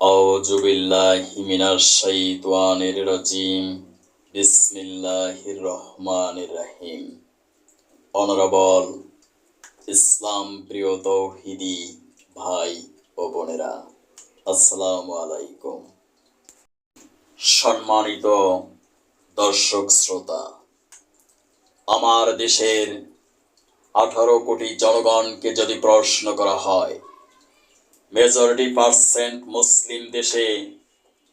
أعوذ بالله من الشيطان الرجيم بسم الله الرحمن الرحيم honourable ইসলাম প্রিয় তৌহিদি ভাই ও বোনেরা আসসালামু আলাইকুম সম্মানিত দর্শক শ্রোতা আমার দেশের আঠারো কোটি জনগণকে যদি প্রশ্ন করা হয় মেজরিটি পার্সেন্ট মুসলিম দেশে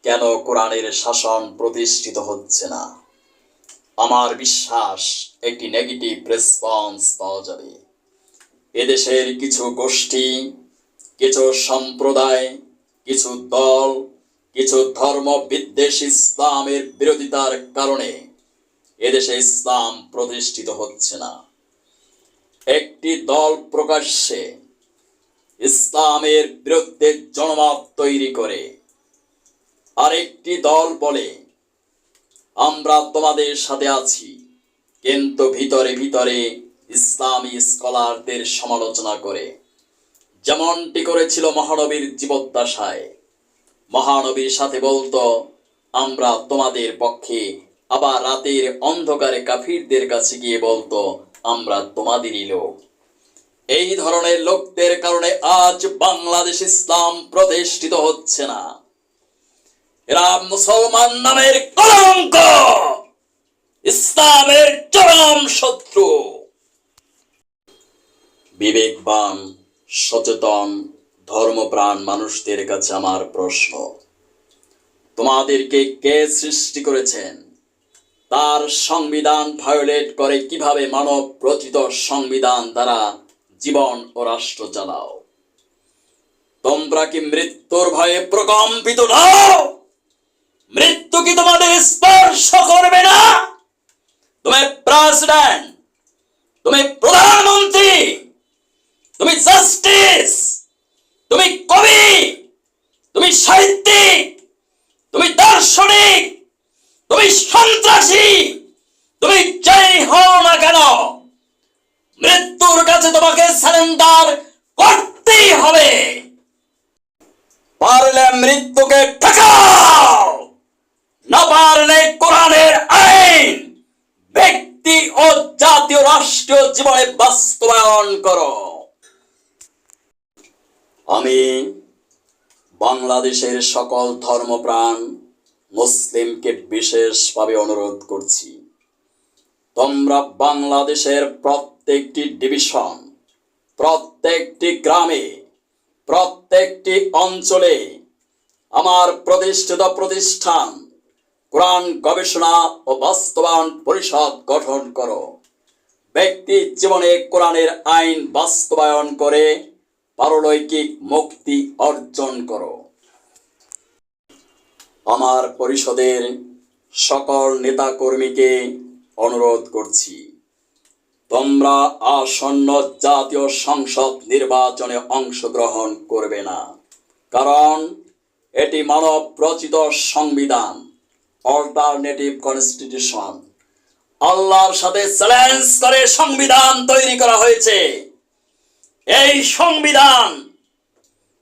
কেন কোরআনের শাসন প্রতিষ্ঠিত হচ্ছে না? আমার বিশ্বাস, একটি নেগেটিভ রেসপন্স পাওয়া যাবে। এদেশের কিছু গোষ্ঠী, কিছু সম্প্রদায়, কিছু দল, কিছু ধর্ম বিদ্বেষ ইসলামের বিরোধিতার কারণে এদেশে ইসলাম প্রতিষ্ঠিত হচ্ছে না। একটি দল প্রকাশ্যে ইসলামের বিরুদ্ধে জনমত তৈরি করে। আরেকটি দল বলে, আমরা তোমাদের সাথে আছি, কিন্তু ভিতরে ভিতরে ইসলামী স্কলারদের সমালোচনা করে। যেমনটি করেছিল মহানবীর জীবদ্দশায়। মহানবীর সাথে বলতো, আমরা তোমাদের পক্ষে আবার রাতের অন্ধকারে কাফিরদের কাছে গিয়ে বলতো, আমরা তোমাদেরই লোক। এই ধরনের লোকদের কারণে আজ বাংলাদেশ ইসলাম প্রতিষ্ঠিত হচ্ছে না। এরা মুসলমান নামের কলঙ্ক, ইসলামের চরম শত্রু। বিবেকবান, সচেতন, ধর্মপ্রাণ মানুষদের কাছে আমার প্রশ্ন, তোমাদেরকে কে সৃষ্টি করেছেন? তার সংবিধান ভায়োলেট করে কীভাবে মানব রচিত সংবিধান দ্বারা জীবন ও রাষ্ট্র চালাও। তোমরা কি মৃত্যুর ভয়ে প্রকম্পিত নাও? মৃত্যু কি তোমাদের স্পর্শ করবে না? তুমি প্রেসিডেন্ট, তুমি প্রধানমন্ত্রী, তুমি জাস্টিস, তুমি কবি, তুমি সাহিত্যিক, তুমি দার্শনিক, তুমি সন্ত্রাসী, তুমি যেই হও না কেন? মৃত্যুর কাছে তোমাকে সারেন্ডার করতেই হবে। পারলে মৃত্যুকে ঠেকাও, না পারলে কোরআনের আইন, ব্যক্তি ও জাতীয় রাষ্ট্রীয় জীবনে বাস্তবায়ন করো। আমি বাংলাদেশের সকল ধর্মপ্রাণ মুসলিমকে বিশেষভাবে অনুরোধ করছি, তোমরা বাংলাদেশের প্রত্যেকটি ডিভিশন, প্রত্যেকটি গ্রামে, প্রত্যেকটি অঞ্চলে আমার প্রতিষ্ঠিত প্রতিষ্ঠান, কোরআন গবেষণা ও বাস্তবায়ন পরিষদ গঠন করো। ব্যক্তি জীবনে কোরআনের আইন বাস্তবায়ন করে পারলৌকিক মুক্তি অর্জন করো। আমার পরিষদের সকল নেতাকর্মীকে অনুরোধ করছি। তোমরা আসন্ন জাতীয় সংসদ নির্বাচনে অংশগ্রহণ করবে না। কারণ এটি মানব রচিত সংবিধান অল্টারনেটিভ কনস্টিটিউশন আল্লাহর সাথে চ্যালেঞ্জ করে সংবিধান তৈরি করা হয়েছে। এই সংবিধান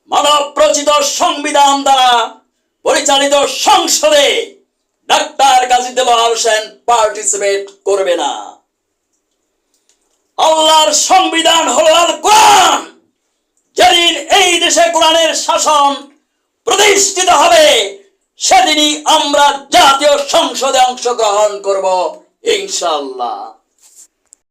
মানব রচিত সংবিধান দ্বারা পরিচালিত সংসদে ডাক্তার কাজী দেলোয়ার হোসেন পার্টিসিপেট করবে না। আল্লাহর সংবিধান হলো আল কোরআন, যেদিন এই দেশে কোরআনের শাসন প্রতিষ্ঠিত হবে, সেদিনই আমরা জাতীয় সংসদে অংশগ্রহণ করব, ইনশাআল্লাহ।